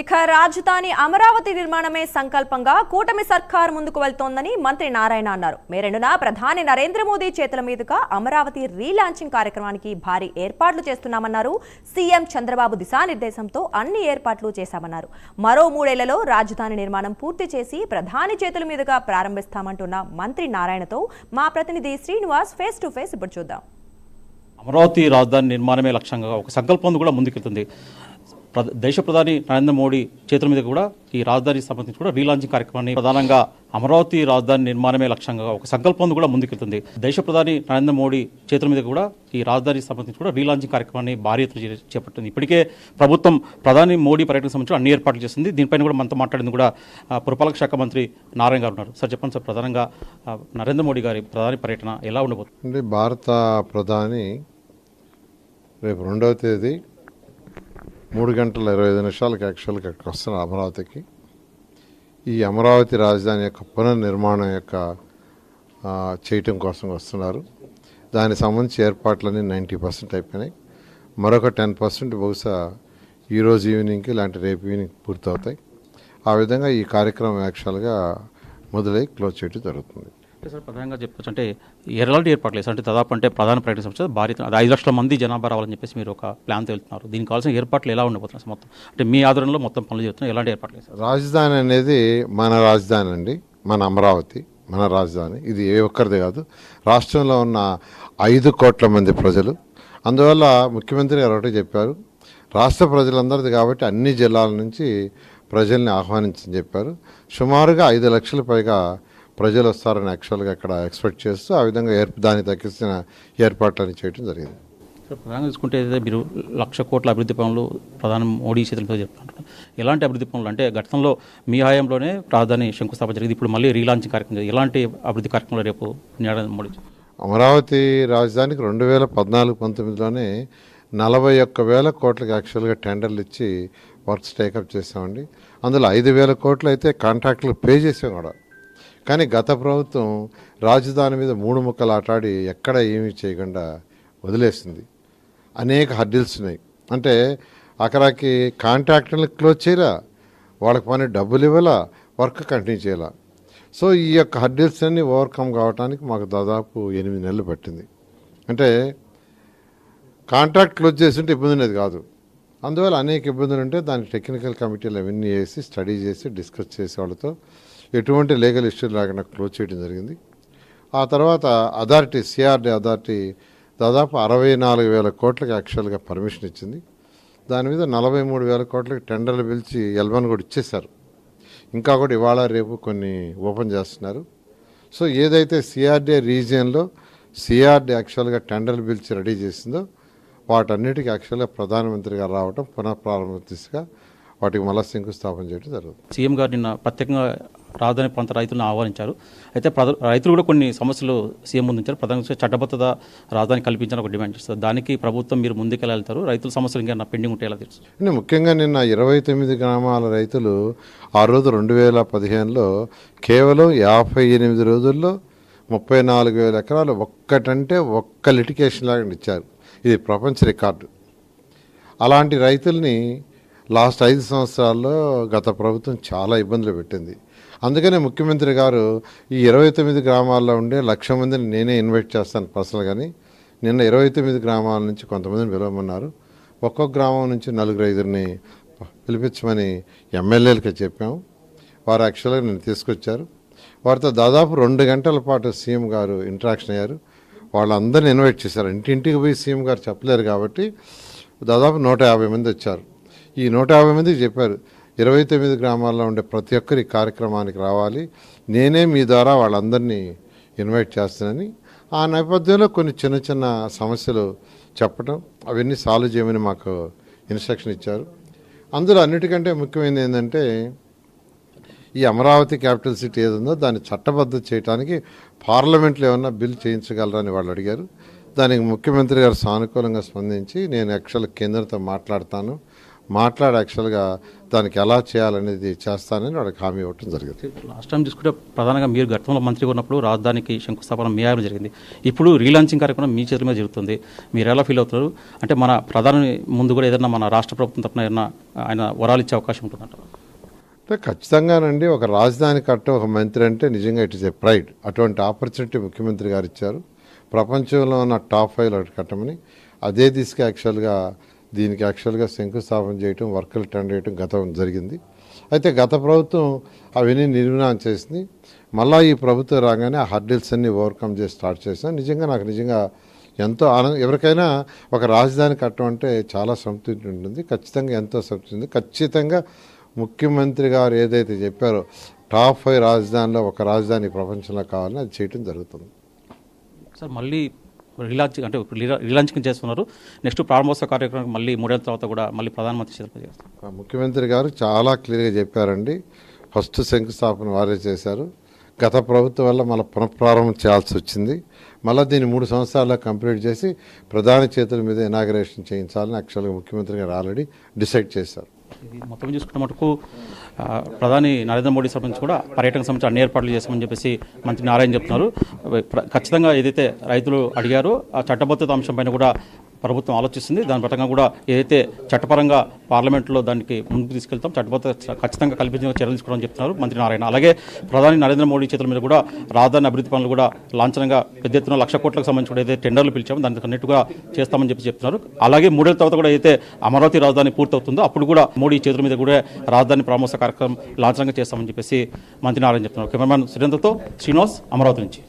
ఇక రాజధాని అమరావతి నిర్మాణమే సంకల్పంగా కూటమి సర్కార్ ముందుకు వెళ్తోందని మంత్రి నారాయణ అన్నారు. మేరెండున ప్రధాని నరేంద్ర మోదీ చేతుల మీదుగా అమరావతి రీలాంచింగ్ కార్యక్రమానికి భారీ ఏర్పాట్లు చేస్తున్నామన్నారు. సీఎం చంద్రబాబు దిశానిర్దేశంతో అన్ని ఏర్పాట్లు చేశామన్నారు. మరో మూడేళ్ళలో రాజధాని నిర్మాణం పూర్తి చేసి ప్రధాని చేతుల మీదుగా ప్రారంభిస్తామంటున్న మంత్రి నారాయణతో మా ప్రతినిధి శ్రీనివాస్ ఫేస్ టు ఫేస్ ఇప్పుడు చూద్దాం. అమరావతి రాజధాని నిర్మాణమే లక్ష్యంగా ఒక సంకల్పం కూడా ముందుకెళ్తుంది. దేశ ప్రధాని నరేంద్ర మోడీ చేతుల మీద కూడా ఈ రాజధానికి సంబంధించి కూడా రీలాంచింగ్ కార్యక్రమాన్ని ప్రధానంగా అమరావతి రాజధాని నిర్మాణమే లక్ష్యంగా ఒక సంకల్పం కూడా ముందుకెళ్తుంది. దేశ ప్రధాని నరేంద్ర మోడీ చేతుల మీద కూడా ఈ రాజధానికి సంబంధించి కూడా రీలాంచింగ్ కార్యక్రమాన్ని భారీ ఎత్తున చేపట్టింది. ఇప్పటికే ప్రభుత్వం ప్రధాని మోడీ పర్యటనకు సంబంధించి అన్ని ఏర్పాట్లు చేస్తుంది దీనిపైన కూడా మనతో మాట్లాడింది కూడా పురపాలక శాఖ మంత్రి నారాయణ గారు ఉన్నారు. సార్ చెప్పండి సార్ ప్రధానంగా నరేంద్ర మోడీ గారి ప్రధాని పర్యటన ఎలా ఉండబోతుంది? భారత ప్రధాని రేపు రెండవ తేదీ మూడు గంటల ఇరవై ఐదు నిమిషాలకి యాక్చువల్గా అక్కడికి వస్తున్నారు అమరావతికి. ఈ అమరావతి రాజధాని యొక్క పునర్నిర్మాణం యొక్క చేయటం కోసం వస్తున్నారు. దానికి సంబంధించి ఏర్పాట్లన్నీ నైంటీ పర్సెంట్ అయిపోయినాయి. మరొక టెన్ పర్సెంట్ బహుశా ఈరోజు ఈవినింగ్కి లేదంటే రేపు ఈవినింగ్ పూర్తవుతాయి. ఆ విధంగా ఈ కార్యక్రమం యాక్చువల్గా మొదలై క్లోజ్ చేయడం జరుగుతుంది. సార్ ప్రధానంగా చెప్పచ్చు అంటే ఎలాంటి ఏర్పాట్లు లేదు. అంటే దాదాపు అంటే ప్రధాన ప్రయత్నం సంస్థ భారీ అది ఐదు లక్షల మంది జనాభా రావాలని చెప్పేసి మీరు ఒక ప్లాన్ వెళ్తున్నారు. దీనికి కావాల్సిన ఏర్పాట్లు ఎలా ఉండబోతున్నాయి సార్ మొత్తం? అంటే మీ ఆధ్వర్యంలో మొత్తం పనులు చేస్తున్నారు ఎలాంటి ఏర్పాట్లు లేదు సార్? రాజధాని అనేది మన రాజధాని అండి. మన అమరావతి మన రాజధాని. ఇది ఏ ఒక్కరిది కాదు. రాష్ట్రంలో ఉన్న ఐదు కోట్ల మంది ప్రజలు. అందువల్ల ముఖ్యమంత్రి గారు ఒకటి చెప్పారు. రాష్ట్ర ప్రజలందరిది కాబట్టి అన్ని జిల్లాల నుంచి ప్రజల్ని ఆహ్వానించని చెప్పారు. సుమారుగా ఐదు లక్షల పైగా ప్రజలు వస్తారని యాక్చువల్గా ఇక్కడ ఎక్స్పెక్ట్ చేస్తూ ఆ విధంగా ఏర్ప దానికి తగ్గించిన ఏర్పాట్లని చేయడం జరిగింది. ప్రధానంగా చూసుకుంటే మీరు లక్ష కోట్ల అభివృద్ధి పనులు ప్రధాని మోడీ చేతులతో చెప్తున్నారు ఎలాంటి అభివృద్ధి పనులు? అంటే గతంలో మీ హయాంలోనే రాజధాని శంకుస్థాపన జరిగింది. ఇప్పుడు మళ్ళీ రీలాంచింగ్ కార్యక్రమం. ఎలాంటి అభివృద్ధి కార్యక్రమాలు రేపు నరేంద్ర మోడీ? అమరావతి రాజధానికి రెండు వేల పద్నాలుగు పంతొమ్మిదిలోనే నలభై ఒక్క వేల కోట్లకి యాక్చువల్గా టెండర్లు ఇచ్చి వర్క్స్ టేకప్ చేసామండి అందులో ఐదు వేల కోట్లు అయితే కాంట్రాక్టులు పే చేసాం కూడా కానీ గత ప్రభుత్వం రాజధాని మీద మూడు ముక్కలు ఆటాడి ఎక్కడ ఏమీ చేయకుండా వదిలేసింది. అనేక హర్డిల్స్ ఉన్నాయి. అంటే అక్కడికి కాంట్రాక్టర్లు క్లోజ్ చేయరా? వాళ్ళకి పని డబ్బులు ఇవ్వాలా? వర్క్ కంటిన్యూ చేయాలా? సో ఈ యొక్క హర్డిల్స్ అన్ని ఓవర్కమ్ కావడానికి మాకు దాదాపు ఎనిమిది నెలలు పట్టింది. అంటే కాంట్రాక్ట్ క్లోజ్ చేస్తుంటే ఇబ్బంది ఉండేది కాదు. అందువల్ల అనేక ఇబ్బందులు ఉంటే దానికి టెక్నికల్ కమిటీలు అవన్నీ వేసి స్టడీ చేసి డిస్కస్ చేసే వాళ్ళతో ఎటువంటి లీగల్ ఇష్యూ లేకుండా క్లోజ్ చేయడం జరిగింది. ఆ తర్వాత అథారిటీ సిఆర్డీ అథారిటీ దాదాపు అరవై నాలుగు వేల కోట్లకి యాక్చువల్గా పర్మిషన్ ఇచ్చింది. దాని మీద నలభై మూడు వేల కోట్లకి టెండర్లు పిలిచి ఎల్వన్ కూడా ఇచ్చేశారు. ఇంకా కూడా ఇవాళ రేపు కొన్ని ఓపెన్ చేస్తున్నారు. సో ఏదైతే సిఆర్డీఏ రీజియన్లో సిఆర్డీ యాక్చువల్గా టెండర్లు పిలిచి రెడీ చేసిందో వాటన్నిటికీ యాక్చువల్గా ప్రధానమంత్రి గారు రావటం పునఃప్రారంభ దిశగా వాటికి మళ్ళా శంకుస్థాపన చేయడం జరుగుతుంది. సీఎం గారు నిన్న ప్రత్యేకంగా రాజధాని ప్రాంత రైతులను ఆహ్వానించారు. అయితే రైతులు కూడా కొన్ని సమస్యలు సీఎం ముందుంచారు. ప్రధానంగా చట్టబద్ధత రాజధాని కల్పించాలని ఒక డిమాండ్ చేస్తారు. దానికి ప్రభుత్వం మీరు ముందుకెళ్తారు రైతుల సమస్యలు ఇంకా పెండింగ్ ఉంటే ఎలా తెలుసు ముఖ్యంగా నిన్న ఇరవై తొమ్మిది గ్రామాల రైతులు ఆ రోజు రెండు వేల పదిహేనులో కేవలం యాభై ఎనిమిది రోజుల్లో ముప్పై నాలుగు వేల ఎకరాలు ఒక్కటంటే ఒక్క లిటికేషన్ లాగా ఇచ్చారు ఇది ప్రపంచ రికార్డు. అలాంటి రైతుల్ని లాస్ట్ ఐదు సంవత్సరాల్లో గత ప్రభుత్వం చాలా ఇబ్బందులు పెట్టింది. అందుకనే ముఖ్యమంత్రి గారు ఈ ఇరవై తొమ్మిది గ్రామాల్లో ఉండే లక్ష మందిని నేనే ఇన్వైట్ చేస్తాను పర్సనల్ కానీ నిన్న ఇరవై తొమ్మిది గ్రామాల నుంచి కొంతమందిని పిలవమన్నారు. ఒక్కొక్క గ్రామం నుంచి నలుగురు ఐదురిని పిలిపించమని ఎమ్మెల్యేలకి చెప్పాము వారు యాక్చువల్గా నేను తీసుకొచ్చారు. వారితో దాదాపు రెండు గంటల పాటు సీఎం గారు ఇంటరాక్షన్ అయ్యారు. వాళ్ళందరిని ఇన్వైట్ చేశారు. ఇంటింటికి పోయి సీఎం గారు చెప్పలేరు కాబట్టి దాదాపు నూట యాభై మంది వచ్చారు. ఈ నూట యాభై మందికి చెప్పారు ఇరవై తొమ్మిది గ్రామాల్లో ఉండే ప్రతి ఒక్కరి ఈ కార్యక్రమానికి రావాలి. నేనే మీ ద్వారా వాళ్ళందరినీ ఇన్వైట్ చేస్తానని ఆ నేపథ్యంలో కొన్ని చిన్న చిన్న సమస్యలు చెప్పడం అవన్నీ సాల్వ్ చేయమని మాకు ఇన్స్ట్రక్షన్ ఇచ్చారు. అందులో అన్నిటికంటే ముఖ్యమైనది ఏంటంటే ఈ అమరావతి క్యాపిటల్ సిటీ ఏదుందో దాన్ని చట్టబద్ధ చేయడానికి పార్లమెంట్లో ఏమన్నా బిల్ చేయించగలరని వాళ్ళు అడిగారు. దానికి ముఖ్యమంత్రి గారు సానుకూలంగా స్పందించి నేను యాక్చువల్ కేంద్రంతో మాట్లాడతాను మాట్లాడి యాక్చువల్గా దానికి ఎలా చేయాలనేది చేస్తానని వాడికి హామీ ఇవ్వటం జరిగింది. లాస్ట్ టైం చూసుకుంటే ప్రధానంగా మీరు గతంలో మంత్రిగా ఉన్నప్పుడు రాజధానికి శంకుస్థాపన మీ ఆయంలో జరిగింది. ఇప్పుడు రీలాంచింగ్ కార్యక్రమం మీ చేతుల మీద జరుగుతుంది. మీరు ఎలా ఫీల్ అవుతారు అంటే మన ప్రధాని ముందు కూడా ఏదైనా మన రాష్ట్ర ప్రభుత్వం తరఫున ఏదైనా ఆయన వరాలు ఇచ్చే అవకాశం ఉంటుందంట అంటే ఖచ్చితంగానండి ఒక రాజధాని కట్ట ఒక మంత్రి అంటే నిజంగా ఇట్ ఇస్ ఏ ప్రైడ్ అటువంటి ఆపర్చునిటీ ముఖ్యమంత్రి గారు ఇచ్చారు. ప్రపంచంలో ఉన్న టాప్ ఫైవ్ కట్టమని. అదే దిశగా యాక్చువల్గా దీనికి యాక్చువల్గా శంకుస్థాపన చేయటం వర్కులు టెండర్ చేయటం గతం జరిగింది. అయితే గత ప్రభుత్వం అవన్నీ నిర్మాణం చేసింది. మళ్ళా ఈ ప్రభుత్వం రాగానే ఆ హర్డిల్స్ అన్ని ఓవర్కమ్ చేసి స్టార్ట్ చేసాం నిజంగా నాకు నిజంగా ఎంతో ఆనందం. ఎవరికైనా ఒక రాజధాని కట్టడం అంటే చాలా సంతృప్తి ఉంటుంది. ఖచ్చితంగా ఎంతో సంతృప్తి ఉంది ఖచ్చితంగా ముఖ్యమంత్రి గారు ఏదైతే చెప్పారో టాప్ ఫైవ్ రాజధానిలో ఒక రాజధాని ప్రపంచంలో కావాలని అది చేయటం జరుగుతుంది. సార్ మళ్ళీ రిలాంచ్ అంటే ఇప్పుడు రీలాంచింగ్ చేస్తున్నారు. నెక్స్ట్ ప్రారంభోత్సవ కార్యక్రమం మళ్ళీ మూడేళ్ళ తర్వాత కూడా మళ్ళీ ప్రధానమంత్రి చేస్తారు. ముఖ్యమంత్రి గారు చాలా క్లియర్గా చెప్పారండి. ఫస్ట్ శంకుస్థాపన వారే చేశారు. గత ప్రభుత్వం వల్ల మళ్ళీ పునఃప్రారంభం చేయాల్సి వచ్చింది. మళ్ళీ దీన్ని మూడు సంవత్సరాల్లో కంప్లీట్ చేసి ప్రధాని చేతుల మీద ఇనాగరేషన్ చేయించాలని యాక్చువల్గా ముఖ్యమంత్రి గారు ఆల్రెడీ డిసైడ్ చేశారు. ఇది మొత్తం చూసుకున్న మటుకు ప్రధాని నరేంద్ర మోడీ సంబంధించి కూడా పర్యటన సంబంధించి అన్ని ఏర్పాట్లు చేస్తామని చెప్పేసి మంత్రి నారాయణ చెప్తున్నారు. ఖచ్చితంగా ఏదైతే రైతులు అడిగారో ఆ చట్టబద్ధత అంశం పైన కూడా ప్రభుత్వం ఆలోచిస్తుంది. దాని పరంగా కూడా ఏదైతే చట్టపరంగా పార్లమెంట్లో దానికి ముందుకు తీసుకెళ్తాం చట్టబద్ధత ఖచ్చితంగా కల్పించిన చర్యలు తీసుకోవడం చెప్తున్నారు మంత్రి నారాయణ. అలాగే ప్రధాని నరేంద్ర మోడీ చేతుల మీద కూడా రాజధాని అభివృద్ధి పనులు కూడా లాంఛనంగా పెద్ద ఎత్తున లక్ష కోట్లకు సంబంధించి కూడా ఏదైతే టెండర్లు పిలిచామో దానికి అన్నిటిగా చేస్తామని చెప్పి చెప్తున్నారు. అలాగే మూడేళ్ళ తర్వాత కూడా అయితే అమరావతి రాజధాని పూర్తవుతుందో అప్పుడు కూడా మోడీ చేతుల మీద కూడా రాజధాని ప్రామోత్సవ కార్యక్రమం లాంఛనంగా చేస్తామని చెప్పేసి మంత్రి నారాయణ చెప్తున్నారు. కెమెరామ్యాన్ సురేంద్రతో శ్రీనివాస్ అమరావతి నుంచి.